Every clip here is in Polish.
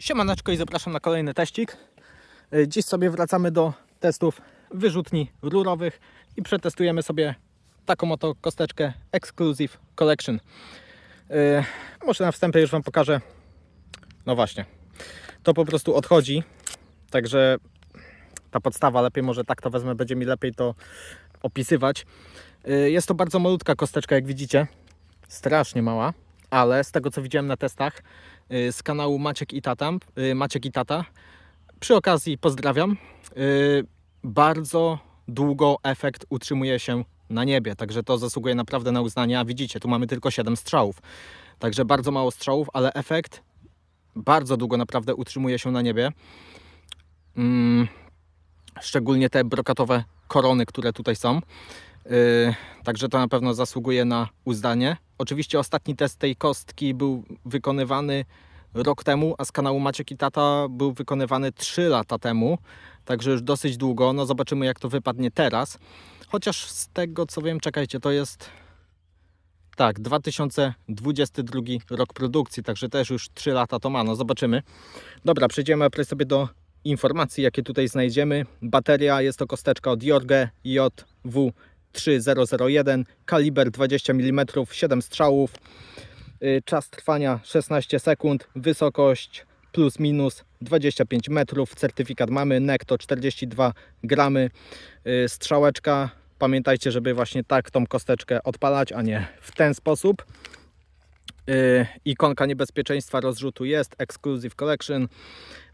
Siemaneczko i zapraszam na kolejny teścik. Y, Dziś sobie wracamy do testów wyrzutni rurowych i przetestujemy sobie taką oto kosteczkę Exclusive Collection. Y, Może na wstępie już Wam pokażę. No właśnie, to po prostu odchodzi, także ta podstawa, lepiej może tak to wezmę, będzie mi lepiej to opisywać. Y, Jest to bardzo malutka kosteczka, jak widzicie, strasznie mała, ale z tego co widziałem na testach y, z kanału Maciek i Tata, y, Maciek i Tata, przy okazji pozdrawiam, y, bardzo długo efekt utrzymuje się na niebie, także to zasługuje naprawdę na uznanie, a widzicie, tu mamy tylko 7 strzałów, także bardzo mało strzałów, ale efekt bardzo długo naprawdę utrzymuje się na niebie. Mm, szczególnie te brokatowe korony, które tutaj są. Yy, także to na pewno zasługuje na uznanie. Oczywiście ostatni test tej kostki był wykonywany rok temu, a z kanału Maciek i Tata był wykonywany 3 lata temu. Także już dosyć długo. No zobaczymy jak to wypadnie teraz. Chociaż z tego co wiem, czekajcie, to jest tak, 2022 rok produkcji, także też już 3 lata to ma, no zobaczymy. Dobra, przejdziemy sobie do informacji, jakie tutaj znajdziemy. Bateria jest to kosteczka od Jorge JW3001, kaliber 20 mm, 7 strzałów, Y, czas trwania 16 sekund, wysokość plus minus 25 metrów, certyfikat mamy, NEC to 42 gramy, Y, strzałeczka, pamiętajcie, żeby właśnie tak tą kosteczkę odpalać, a nie w ten sposób. Yy, ikonka niebezpieczeństwa rozrzutu jest, Exclusive Collection,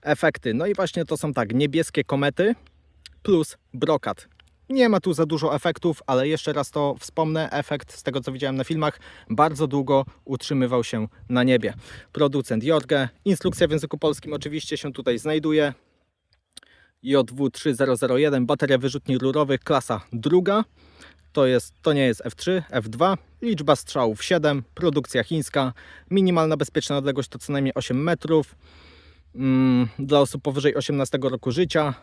efekty. No i właśnie to są tak, niebieskie komety plus brokat. Nie ma tu za dużo efektów, ale jeszcze raz to wspomnę, efekt z tego co widziałem na filmach bardzo długo utrzymywał się na niebie. Producent Jorge, instrukcja w języku polskim oczywiście się tutaj znajduje. JW3001, bateria wyrzutni rurowych, klasa druga. To, jest, to nie jest F3, F2. Liczba strzałów 7, produkcja chińska. Minimalna bezpieczna odległość to co najmniej 8 metrów. Mm, dla osób powyżej 18 roku życia.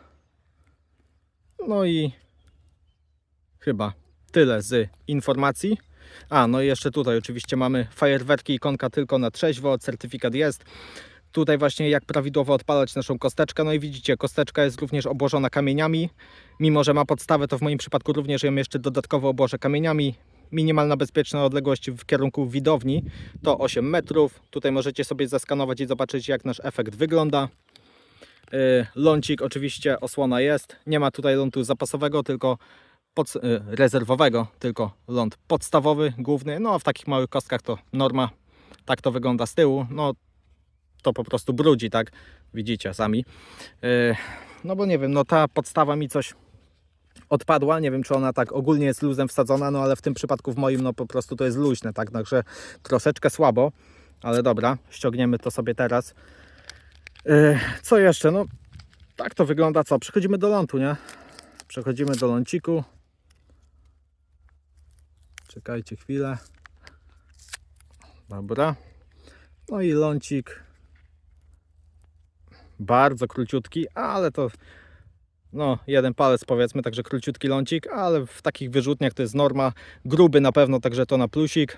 No i chyba tyle z informacji. A, no i jeszcze tutaj oczywiście mamy fajerwerki, ikonka tylko na trzeźwo, certyfikat jest. Tutaj właśnie jak prawidłowo odpalać naszą kosteczkę. No i widzicie, kosteczka jest również obłożona kamieniami. Mimo, że ma podstawę, to w moim przypadku również ją jeszcze dodatkowo obłożę kamieniami. Minimalna bezpieczna odległość w kierunku widowni to 8 metrów. Tutaj możecie sobie zeskanować i zobaczyć jak nasz efekt wygląda. Yy, Lącik oczywiście osłona jest. Nie ma tutaj lądu zapasowego, tylko pod, yy, rezerwowego, tylko ląd podstawowy, główny. No a w takich małych kostkach to norma. Tak to wygląda z tyłu. No to po prostu brudzi, tak? Widzicie sami. Yy, no bo nie wiem, no ta podstawa mi coś odpadła. Nie wiem, czy ona tak ogólnie jest luzem wsadzona, no ale w tym przypadku w moim, no po prostu to jest luźne, tak? Także troszeczkę słabo, ale dobra, ściągniemy to sobie teraz. Yy, co jeszcze? No tak to wygląda, co? Przechodzimy do lądu, nie? Przechodzimy do ląciku. Czekajcie chwilę. Dobra. No i lącik bardzo króciutki, ale to no jeden palec powiedzmy, także króciutki lącik, ale w takich wyrzutniach to jest norma. Gruby na pewno, także to na plusik.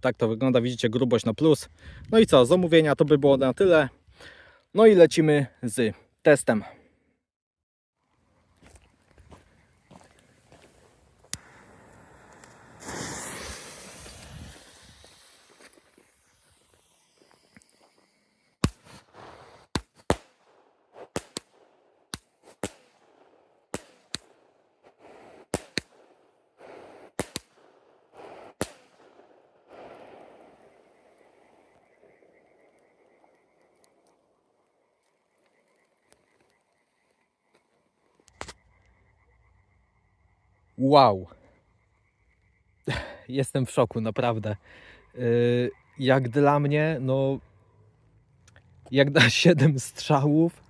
Tak to wygląda, widzicie, grubość na plus. No i co, zamówienia to by było na tyle. No i lecimy z testem. Wow. Jestem w szoku, naprawdę. Yy, Jak dla mnie, no. Jak na 7 strzałów,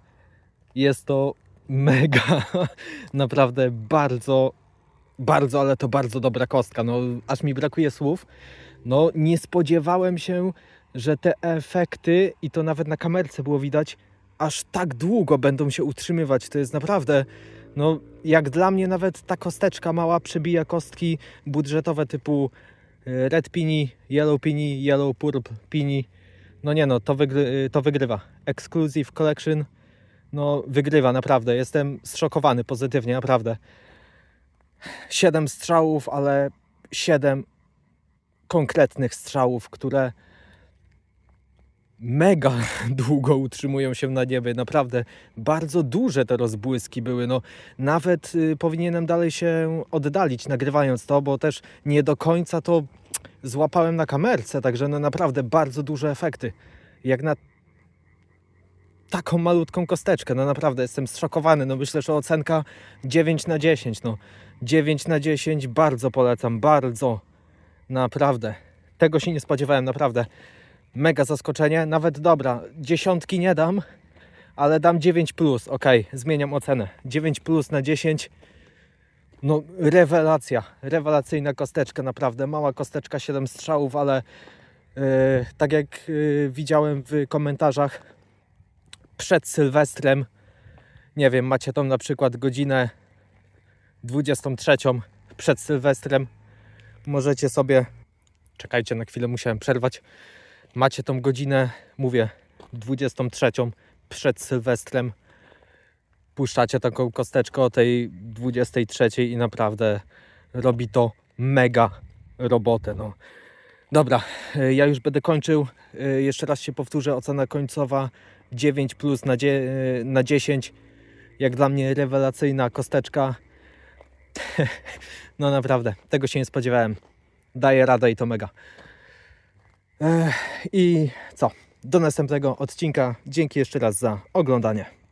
jest to mega. Naprawdę bardzo, bardzo, ale to bardzo dobra kostka. No, aż mi brakuje słów. No, nie spodziewałem się, że te efekty, i to nawet na kamerce było widać, aż tak długo będą się utrzymywać. To jest naprawdę no, jak dla mnie nawet ta kosteczka mała przebija kostki budżetowe typu e, Red Pini, Yellow Pini, Yellow Purple Pini. no nie no, to, wygry, to wygrywa. Exclusive Collection, no wygrywa, naprawdę. Jestem zszokowany pozytywnie, naprawdę. Siedem strzałów, ale siedem konkretnych strzałów, które mega długo utrzymują się na niebie. Naprawdę bardzo duże te rozbłyski były. No, nawet y, powinienem dalej się oddalić nagrywając to, bo też nie do końca to złapałem na kamerce, także no naprawdę bardzo duże efekty. Jak na taką malutką kosteczkę, no naprawdę jestem zszokowany. No myślę, że ocenka 9 na 10. No 9 na 10 bardzo polecam, bardzo. Naprawdę. Tego się nie spodziewałem, naprawdę. Mega zaskoczenie. Nawet dobra, dziesiątki nie dam, ale dam 9 plus. Ok, zmieniam ocenę. 9 plus na 10. No, rewelacja. Rewelacyjna kosteczka, naprawdę. Mała kosteczka, 7 strzałów, ale yy, tak jak yy, widziałem w komentarzach przed Sylwestrem, nie wiem, macie tą na przykład godzinę 23 przed Sylwestrem. Możecie sobie, czekajcie na chwilę, musiałem przerwać. Macie tą godzinę, mówię, 23 przed Sylwestrem. Puszczacie taką kosteczkę o tej 23 i naprawdę robi to mega robotę. No. Dobra, y, ja już będę kończył. Y, Jeszcze raz się powtórzę, ocena końcowa 9 plus na, y, na 10. Jak dla mnie rewelacyjna kosteczka. No naprawdę, tego się nie spodziewałem. Daję radę i to mega. I co? Do następnego odcinka. Dzięki jeszcze raz za oglądanie.